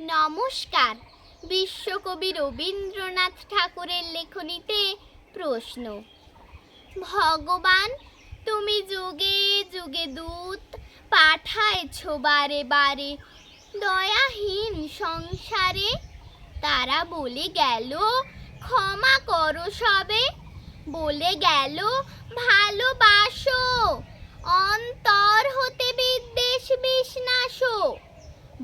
নমস্কার। বিশ্বকবি রবীন্দ্রনাথ ঠাকুরের লেখনীতে প্রশ্ন। ভগবান, তুমি যুগে যুগে দূত, পাঠাইছ বারে বারে দয়াহীন সংসারে। তারা বলে গেল, ক্ষমা করো সবে। বলে গেল, ভালোবাসো অন্তর।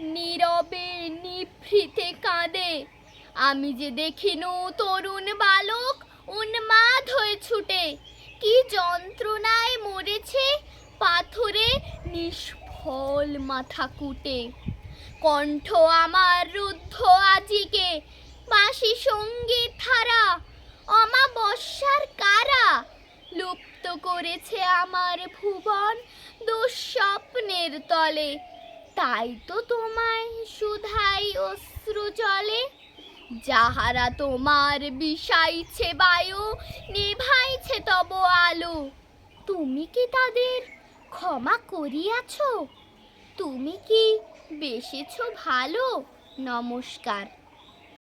নীরবে নিভৃতে কাঁদে। আমি যে দেখিনু তরুণ বালক, উন্মাদ হয়ে ছুটে। কি যন্ত্রণায় মরেছে পাথরে নিষ্ফল মাথা কুটে। কণ্ঠ আমার রুদ্ধ আজিকে, বাঁশি সংগীত ধারা, অমাবস্যার কারা? লুপ্ত করেছে আমার ভুবন দুঃস্বপ্নের তলে। তাই তো তোমায় সুধাই অশ্রু চলে। যাহারা তোমার বিষাইছে বায়ু, নিভাইছে তব আলো। তুমি কি তাদের ক্ষমা করিয়াছ? তুমি কি বেসেছ ভালো? নমস্কার।